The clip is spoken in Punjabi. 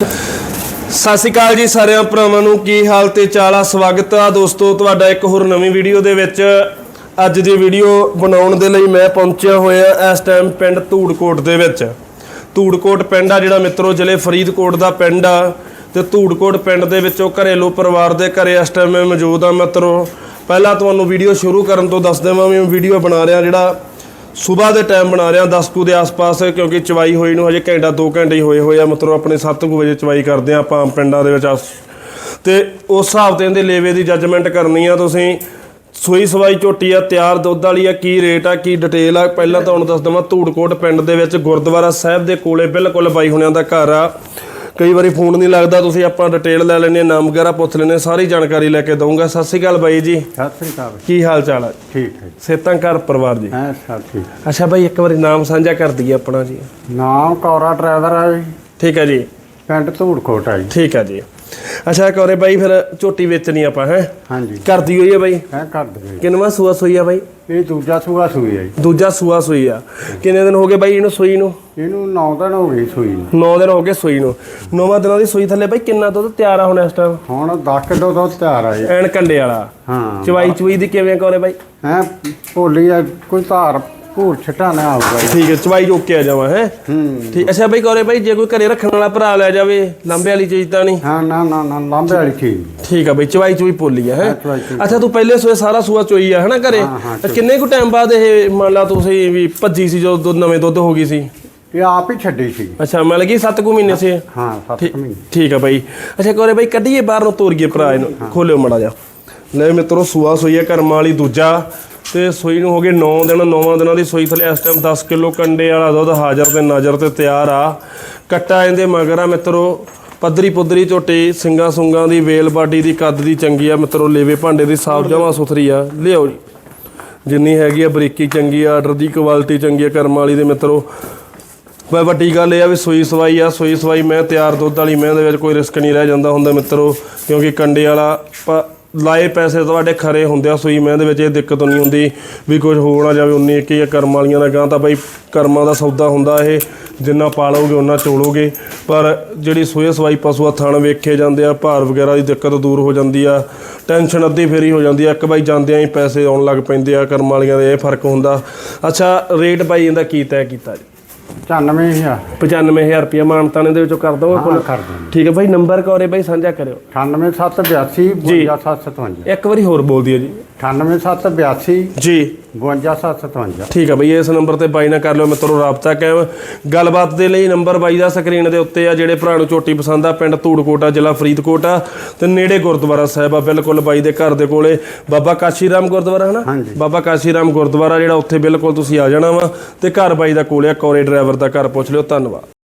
ਸਤਿ ਸ਼੍ਰੀ ਅਕਾਲ ਜੀ ਸਾਰਿਆਂ ਭਰਾਵਾਂ ਨੂੰ, ਕੀ ਹਾਲ ਤੇ ਚਾਲ ਆ? ਸਵਾਗਤ ਆ ਦੋਸਤੋ ਤੁਹਾਡਾ ਇੱਕ ਹੋਰ ਨਵੀਂ ਵੀਡੀਓ ਦੇ ਵਿੱਚ। ਅੱਜ ਦੀ ਵੀਡੀਓ ਬਣਾਉਣ ਦੇ ਲਈ ਮੈਂ ਪਹੁੰਚਿਆ ਹੋਇਆ ਇਸ ਟਾਈਮ ਪਿੰਡ ਧੂੜਕੋਟ ਦੇ ਵਿੱਚ। ਧੂੜਕੋਟ ਪਿੰਡ ਆ ਜਿਹੜਾ ਮਿੱਤਰੋ, ਜ਼ਿਲ੍ਹੇ ਫਰੀਦਕੋਟ ਦਾ ਪਿੰਡ ਆ। ਤੇ ਧੂੜਕੋਟ ਪਿੰਡ ਦੇ ਵਿੱਚੋਂ ਘਰੇਲੂ ਪਰਿਵਾਰ ਦੇ ਘਰੇ ਇਸ ਟਾਈਮ ਮੈਂ ਮੌਜੂਦ ਆ ਮਿੱਤਰੋ। ਪਹਿਲਾਂ ਤੁਹਾਨੂੰ ਵੀਡੀਓ ਸ਼ੁਰੂ ਕਰਨ ਤੋਂ ਦੱਸ ਦੇਵਾਂ ਵੀ ਵੀਡੀਓ ਬਣਾ ਰਿਹਾ ਜਿਹੜਾ ਸਵੇਰ ਦੇ ਟਾਈਮ ਬਣਾ ਰਿਹਾ 10 ਕੁ ਦੇ ਆਸ-ਪਾਸ, ਕਿਉਂਕਿ ਚਵਾਈ ਹੋਈ ਨੂੰ ਹਜੇ ਘੰਟਾ 2 ਘੰਟੇ ਹੀ ਹੋਏ ਹੋਏ ਆ, ਮਤਲਬ ਆਪਣੇ 7 ਕੁ ਵਜੇ ਚਵਾਈ ਕਰਦੇ ਆ ਆਪਾਂ ਪਿੰਡਾਂ ਦੇ ਵਿੱਚ ਆਸ- ਤੇ ਉਸ ਹਿਸਾਬ ਤੇ ਇਹਦੇ ਲੇਵੇ ਦੀ ਜੱਜਮੈਂਟ ਕਰਨੀ ਆ ਤੁਸੀਂ। ਸੂਈ ਸਵਾਈ ਝੋਟੀ ਆ, ਤਿਆਰ ਦੁੱਧ ਵਾਲੀ ਆ, ਕੀ ਰੇਟ ਆ, ਕੀ ਡਿਟੇਲ ਆ, ਪਹਿਲਾਂ ਤੁਹਾਨੂੰ ਦੱਸ ਦਵਾਂ, ਧੂੜਕੋਟ ਪਿੰਡ ਦੇ ਵਿੱਚ ਗੁਰਦੁਆਰਾ ਸਾਹਿਬ ਦੇ ਕੋਲੇ ਬਿਲਕੁਲ ਬਾਈ ਹੁਣਿਆਂ ਦਾ ਘਰ ਆ। ਕਈ ਵਾਰੀ ਫੋਨ ਨਹੀਂ ਲੱਗਦਾ ਤੁਸੀਂ ਆਪਾਂ ਡਿਟੇਲ ਲੈ ਲੈਣੇ ਨਾਮ ਵਗੈਰਾ ਪੁੱਛ ਲੈਣੇ ਸਾਰੀ ਜਾਣਕਾਰੀ ਲੈ ਕੇ ਦਊਂਗਾ। ਸਤਿ ਸ਼੍ਰੀ ਅਕਾਲ ਬਾਈ ਜੀ। ਸਤਿ ਸ੍ਰੀ ਅਕਾਲ। ਕੀ ਹਾਲ ਚਾਲ ਆ? ਠੀਕ ਹੈ ਸੇਤਾਂ ਘਰ ਪਰਿਵਾਰ ਜੀ। ਹਾਂ ਸਭ ਠੀਕ। ਅੱਛਾ ਬਾਈ ਇੱਕ ਵਾਰੀ ਨਾਮ ਸਾਂਝਾ ਕਰ ਦਈਏ ਆਪਣਾ ਜੀ। ਨਾਮ ਕੌਰਾ ਡਰਾਈਵਰ ਹੈ ਜੀ। ਠੀਕ ਹੈ ਜੀ। ਪਿੰਡ ਧੂੜਕੋਟ ਹੈ ਜੀ ਠੀਕ ਹੈ ਜੀ। ਅੱਛਾ ਕੋਰੇ ਬਾਈ ਫਿਰ ਝੋਟੀ ਵੇਚਣੀ ਆਪਾਂ ਹੈ? ਹਾਂਜੀ। ਕਰਦੀ ਹੋਈ ਹੈ ਬਾਈ? ਹੈ ਕਰ ਦੇ ਕਿੰਨਵਾ ਸੂਆ ਸੂਈ ਆ ਬਾਈ? ਇਹ ਦੂਜਾ ਸੂਆ ਸੂਈ ਹੈ ਜੀ। ਦੂਜਾ ਸੂਆ ਸੂਈ ਆ। ਕਿੰਨੇ ਦਿਨ ਹੋ ਗਏ ਬਾਈ ਇਹਨੂੰ ਸੂਈ ਨੂੰ? ਇਹਨੂੰ 9 ਦਿਨ ਹੋ ਗਏ ਸੂਈ ਨੂੰ। 9 ਦਿਨ ਹੋ ਗਏ ਸੂਈ ਨੂੰ। 9ਵਾਂ ਦਿਨਾਂ ਦੀ ਸੂਈ ਥੱਲੇ ਬਾਈ ਕਿੰਨਾ ਦੁੱਧ ਤਿਆਰ ਆ ਹੁਣ ਇਸ ਟਾਈਮ ਹੁਣ 10 ਕਿਲੋ ਦੁੱਧ ਤਿਆਰ ਆ ਜੀ। ਐਨ ਕੰਡੇ ਵਾਲਾ। ਹਾਂ। ਚਵਾਈ ਚੁਈ ਦੀ ਕਿਵੇਂ ਕੋਰੇ ਬਾਈ? ਹੈ ਭੋਲੀ ਆ ਕੋਈ ਧਾਰ ਭੂਰ ਛਟਾ ਨਾ ਆਊਗਾ ਠੀਕ ਹੈ ਚਵਾਈ ਜੋ ਕੇ ਆ ਜਾਵਾਂ ਹੈ? ਹੂੰ। ਠੀਕ ਅੱਛਾ ਬਾਈ ਕੋਰੇ ਬਾਈ ਜੇ ਕੋਈ ਘਰੇ ਰੱਖਣ ਵਾਲਾ ਭਰਾ ਲੈ ਜਾਵੇ ਲੰਬੇ ਵਾਲੀ ਚੀਜ਼ ਤਾਂ ਨਹੀਂ? ਹਾਂ ਨਾ ਨਾ ਨਾ ਲਾਂਬੇ ਵਾਲੀ ਚੀਜ਼ ਠੀਕ ਆ ਬਈ ਚਵਾਈ ਚੁਈ ਪੋਲੀ ਆ ਹੈ। ਅੱਛਾ ਤੂੰ ਪਹਿਲੇ ਸੋਏ ਸਾਰਾ ਸੂਆ ਚੋਈ ਆ ਹਨਾ ਘਰੇ? ਤਾਂ ਕਿੰਨੇ ਕੁ ਟਾਈਮ ਬਾਅਦ ਇਹ ਮੰਨ ਲਾ ਤੁਸੀਂ ਵੀ ਭੱਜੀ ਸੀ ਜਦੋਂ ਨਵੇਂ ਦੁੱਧ ਹੋ ਗਈ ਸੀ? ਇਹ ਆਪ ਹੀ ਛੱਡੀ ਸੀ। ਅੱਛਾ ਮਿਲ ਗਈ 7 ਕੁ ਮਹੀਨੇ ਸੀ ਹਾਂ 7 ਠੀਕ- ਮਹੀਨੇ। ਠੀਕ ਆ ਬਾਈ। ਅੱਛਾ ਕੋਰੇ ਬਾਈ ਕੱਢੀਏ ਬਾਹਰ ਨੂੰ ਤੋਰੀਏ ਭਰਾ ਇਹਨੂੰ ਖੋਲਿਓ ਮੜਾ ਜਾ ਲੈ ਮਿੱਤਰੋ ਸੂਆ ਸੋਈ ਆ ਕਰਮ ਵਾਲੀ ਦੂਜਾ। ਤੇ ਸੋਈ ਨੂੰ ਹੋ ਗਏ 9 ਦਿਨ 9 ਦਿਨਾਂ ਦੀ ਸੋਈ ਥਲੇ ਇਸ ਟਾਈਮ 10 ਕਿਲੋ ਕੰਡੇ ਵਾਲਾ ਦੁੱਧ ਹਾਜ਼ਰ ਤੇ ਨਾਜ਼ਰ ਤੇ ਤਿਆਰ ਆ। ਕੱਟਾ ਇਹਦੇ ਮਗਰ ਆ ਮਿੱਤਰੋ ਪੱਧਰੀ ਪੁੱਧਰੀ ਝੋਟੀ ਸਿੰਗਾ ਸੁੰਗਾ ਦੀ ਵੇਲ ਬਾਡੀ ਦੀ ਕੱਦ ਦੀ ਚੰਗੀ ਆ ਮਿੱਤਰੋ ਲੇਵੇ ਭਾਂਡੇ ਦੀ ਸਾਫ਼ ਜਮਾ ਸੁਥਰੀ ਆ। ਲਿਆਓ ਜੀ। ਜਿੰਨੀ ਹੈਗੀ ਆ ਬਰੀਕੀ ਚੰਗੀ ਆ ਆਰਡਰ ਦੀ ਕੁਆਲਿਟੀ ਚੰਗੀ ਆ ਕਰਮ ਵਾਲੀ ਦੇ ਮਿੱਤਰੋ। ਪਰ ਵੱਡੀ ਗੱਲ ਇਹ ਆ ਵੀ ਸੂਈ ਸਵਾਈ ਆ ਸੂਈ ਸਵਾਈ ਮੈਂ ਤਿਆਰ ਦੁੱਧ ਵਾਲੀ ਮੈਂ ਦੇ ਵਿੱਚ ਕੋਈ ਰਿਸਕ ਨਹੀਂ ਰਹਿ ਜਾਂਦਾ ਹੁੰਦਾ ਮਿੱਤਰੋ ਕਿਉਂਕਿ ਕੰਡੇ ਵਾਲਾ ਲਾਏ ਪੈਸੇ ਤੁਹਾਡੇ ਖਰੇ ਹੁੰਦੇ ਆ, ਸੂਈ ਮੈਂ ਦੇ ਵਿੱਚ ਇਹ ਦਿੱਕਤ ਨਹੀਂ ਹੁੰਦੀ ਵੀ ਕੁਝ ਹੋ ਨਾ ਜਾਵੇ 19 21 ਜਾਂ ਕਰਮ ਵਾਲੀਆਂ ਦਾ ਗਾਂ ਤਾਂ ਬਈ ਕਰਮਾਂ ਦਾ ਸੌਦਾ ਹੁੰਦਾ ਇਹ, ਜਿੰਨਾ ਪਾਲੋਗੇ ਉਹਨਾਂ ਚੋਲੋਗੇ। ਪਰ ਜਿਹੜੀ ਸੋਏ ਸਵਾਈ ਪਸ਼ੂ ਆ, ਥਣ ਵੇਖੇ ਜਾਂਦੇ ਆ, ਭਾਰ ਵਗੈਰਾ ਦੀ ਦਿੱਕਤ ਦੂਰ ਹੋ ਜਾਂਦੀ ਆ, ਟੈਨਸ਼ਨ ਅੱਧੀ ਫੇਰੀ ਹੋ ਜਾਂਦੀ ਆ, ਇੱਕ ਬਾਈ ਜਾਂਦਿਆਂ ਹੀ ਪੈਸੇ ਆਉਣ ਲੱਗ ਪੈਂਦੇ ਆ, ਕਰਮ ਵਾਲੀਆਂ ਦੇ ਇਹ ਫ਼ਰਕ ਹੁੰਦਾ। ਅੱਛਾ, ਰੇਟ ਬਾਈ ਇਹਦਾ ਕੀ ਤੈਅ ਕੀਤਾ ਜੀ? 95000 95000 ਰੁਪਏ ਮਾਨਤਾਨੇ ਦੇ ਵਿੱਚੋਂ ਕਰ ਦੋਗੇ ਹਾਂ ਕੋਲ ਕਰ ਦਿੰਦੇ ਠੀਕ ਹੈ ਬਾਈ ਨੰਬਰ ਕੋਰੇ ਬਾਈ ਸਾਂਝਾ ਕਰਿਓ। 98782 52757 ਇੱਕ ਵਾਰੀ ਹੋਰ ਬੋਲ ਦਿਓ ਜੀ। 98782 ਜੀ। 52757 ਠੀਕ ਹੈ ਬਈ ਇਸ ਨੰਬਰ ਤੇ ਬਾਈ ਨਾਲ ਕਰ ਲਿਓ ਮਿੱਤਰੋ ਰਾਬਤਾ ਕਾਇਮ। ਗੱਲਬਾਤ ਦੇ ਲਈ ਨੰਬਰ ਬਾਈ ਦਾ ਸਕਰੀਨ ਦੇ ਉੱਤੇ ਆ ਜਿਹੜੇ ਭਰਾ ਨੂੰ ਝੋਟੀ ਪਸੰਦ ਆ ਪਿੰਡ ਧੂੜਕੋਟ ਆ ਜ਼ਿਲ੍ਹਾ ਫਰੀਦਕੋਟ ਆ ਤੇ ਨੇੜੇ ਗੁਰਦੁਆਰਾ ਸਾਹਿਬ ਆ ਬਿਲਕੁਲ ਬਾਈ ਦੇ ਘਰ ਦੇ ਕੋਲੇ। ਬਾਬਾ ਕਾਸ਼ੀ ਰਾਮ ਗੁਰਦੁਆਰਾ ਹਨਾ। ਬਾਬਾ ਕਾਸ਼ੀ ਰਾਮ ਗੁਰਦੁਆਰਾ ਜਿਹੜਾ ਉੱਥੇ ਬਿਲਕੁਲ ਤੁਸੀਂ ਆ ਜਾਣਾ ਵਾ ਤੇ ਘਰ ਬਾਈ ਦਾ ਕੋਲੇ ਆ ਕੋਰੇ ਡਰਾਈਵਰ ਦਾ ਘਰ ਪੁੱਛ ਲਿਓ ਧੰਨਵਾਦ।